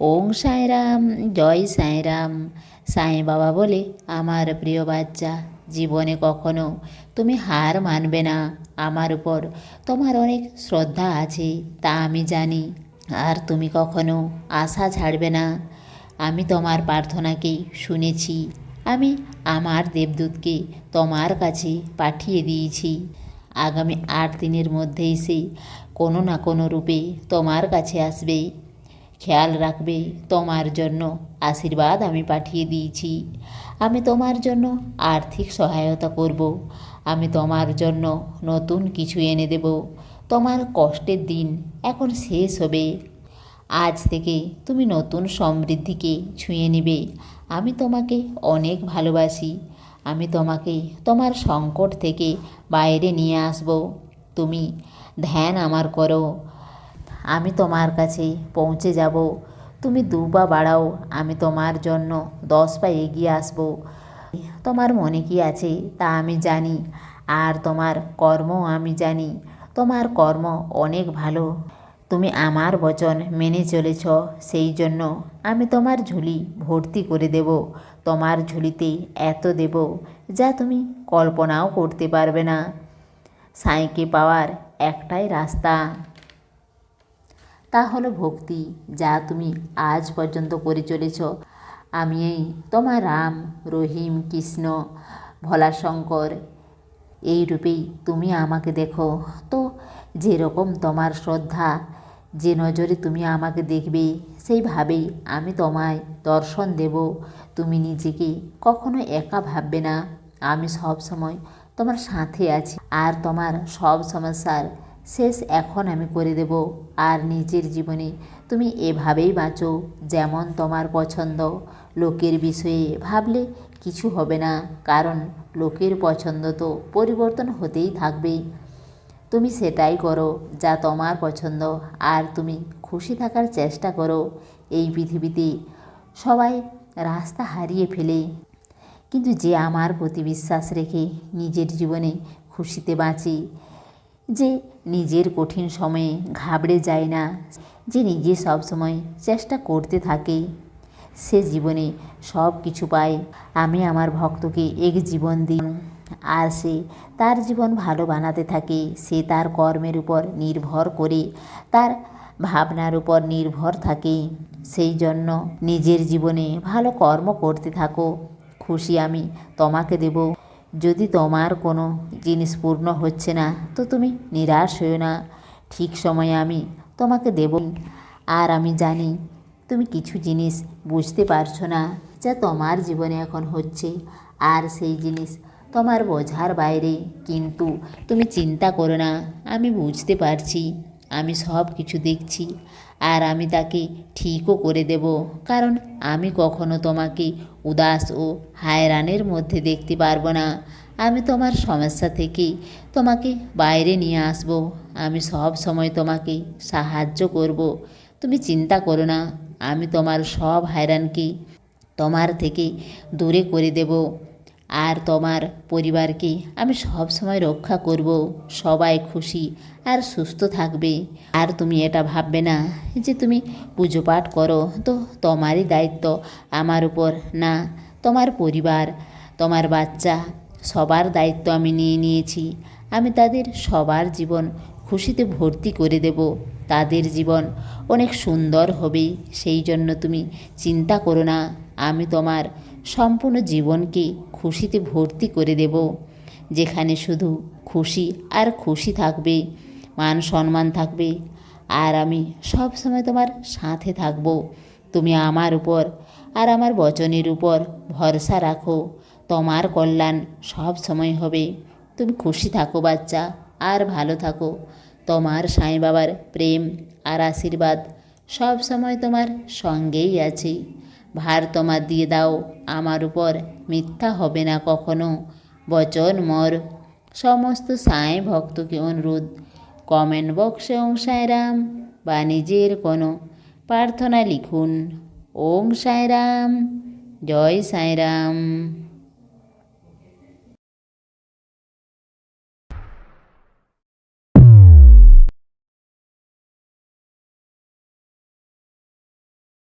ওং সাঁয়রাম জয় সাঁয়রাম সাঁই বাবা বলে, আমার প্রিয় বাচ্চা, জীবনে কখনো তুমি হার মানবে না। আমার উপর তোমার অনেক শ্রদ্ধা আছে, তা আমি জানি। আর তুমি কখনো আশা ছাড়বে না। আমি তোমার প্রার্থনাকে শুনেছি। আমি আমার দেবদূতকে তোমার কাছে পাঠিয়ে দিয়েছি। আগামী আট দিনের মধ্যেই সে কোনো না কোনো রূপে তোমার কাছে আসবে। খেয়াল রাখবে, তোমার জন্য আশীর্বাদ আমি পাঠিয়ে দিয়েছি। আমি তোমার জন্য আর্থিক সহায়তা করব। আমি তোমার জন্য নতুন কিছু এনে দেব। তোমার কষ্টের দিন এখন শেষ হবে। আজ থেকে তুমি নতুন সমৃদ্ধিকে ছুঁয়ে নেবে। আমি তোমাকে অনেক ভালোবাসি। আমি তোমাকে তোমার সংকট থেকে বাইরে নিয়ে আসব। তুমি ধ্যান আমার করো। আমি তোমার কাছে পৌঁছে যাব। তুমি দু পা বাড়াও, আমি তোমার জন্য দশ পা এগিয়ে আসব। তোমার মনে কি আছে তা আমি জানি, আর তোমার কর্ম আমি জানি। তোমার কর্ম অনেক ভালো। তুমি আমার বচন মেনে চলেছ, সেই জন্য আমি তোমার ঝুলি ভর্তি করে দেব। তোমার ঝুলিতে এত দেব যা তুমি কল্পনাও করতে পারবে না। সাঁইকে পাওয়ার একটাই রাস্তা। তা হলো ভক্তি, যা তুমি আজ পর্যন্ত করে চলেছ। আমি এই তোমার রাম, রহিম, কৃষ্ণ, ভোলাশঙ্কর, এই রূপেই তুমি আমাকে দেখো। তো যেরকম তোমার শ্রদ্ধা, যে নজরে তুমি আমাকে দেখবে, সেইভাবেই আমি তোমায় দর্শন দেব। তুমি নিজেকে কখনো একা ভাববে না। আমি সব সময় তোমার সাথে আছি। আর তোমার সব সমস্যার শেষ এখন আমি করে দেব। আর নিজের জীবনে তুমি এভাবেই বাঁচো যেমন তোমার পছন্দ। লোকের বিষয়ে ভাবলে কিছু হবে না, কারণ লোকের পছন্দ তো পরিবর্তন হতেই থাকবে। তুমি সেটাই করো যা তোমার পছন্দ, আর তুমি খুশি থাকার চেষ্টা করো। এই পৃথিবীতে সবাই রাস্তা হারিয়ে ফেলে। কিন্তু যে আমার প্রতি বিশ্বাস রেখে নিজের জীবনে খুশিতে বাঁচে যে নিজের কঠিন সময়ে ঘাবড়ে যায় না, যে নিজে সবসময় চেষ্টা করতে থাকে, সে জীবনে সব কিছু পায়। আমি আমার ভক্তকে এক জীবন দিই, আর সে তার জীবন ভালো বানাতে থাকে। সে তার কর্মের উপর নির্ভর করে, তার ভাবনার উপর নির্ভর থাকে। সেই জন্য নিজের জীবনে ভালো কর্ম করতে থাকো। খুশি আমি তোমাকে দেব। যদি তোমার কোনো জিনিস পূর্ণ হচ্ছে না, তো তুমি নিরাশ হও না। ঠিক সময়ে আমি তোমাকে দেব। আর আমি জানি তুমি কিছু জিনিস বুঝতে পারছ না যা তোমার জীবনে এখন হচ্ছে। আর সেই জিনিস তোমার বোঝার বাইরে কিন্তু তুমি চিন্তা করো না। আমি বুঝতে পারছি, আমি সব কিছু দেখছি। আর আমি তাকে ঠিকও করে দেব। কারণ আমি কখনো তোমাকে উদাস ও হায়রানের মধ্যে দেখতে পারব না। আমি তোমার সমস্যা থেকে তোমাকে বাইরে নিয়ে আসব। আমি সব সময় তোমাকে সাহায্য করব। তুমি চিন্তা করো না, আমি তোমার সব হায়রানকে তোমার থেকে দূরে করে দেব। আর তোমার পরিবারকে আমি সব সময় রক্ষা করব, সবাই খুশি আর সুস্থ থাকবে। আর তুমি এটা ভাববে না যে তুমি পুজো পাঠ করো, তো তোমারই দায়িত্ব আমার উপর না, তোমার পরিবার, তোমার বাচ্চা, সবার দায়িত্ব আমি নিয়ে নিয়েছি। আমি তাদের সবার জীবন খুশিতে ভর্তি করে দেব। তাদের জীবন অনেক সুন্দর হবে, সেই জন্য তুমি চিন্তা করো না, আমি তোমার সম্পূর্ণ জীবনকে খুশিতে ভর্তি করে দেব। যেখানে শুধু খুশি আর খুশি থাকবে, মান সম্মান থাকবে, আর আমি সব সময় তোমার সাথে থাকব। তুমি আমার উপর আর আমার বচনের উপর ভরসা রাখো। তোমার কল্যাণ সব সময় হবে। তুমি খুশি থাকো বাচ্চা, আর ভালো থাকো। তোমার সাঁই বাবার প্রেম আর আশীর্বাদ সব সময় তোমার সঙ্গেই আছে। ভার তোমার দিয়ে দাও, আমার উপর মিথ্যা হবে না কখনো। বচন মর। সমস্ত সাঁই ভক্তকে অনুরোধ। কমেন্ট বক্সে ওং সাঁয়রাম বা নিজের কোনো প্রার্থনা লিখুন। ওং সাঁয়রাম জয় সাঁয়রাম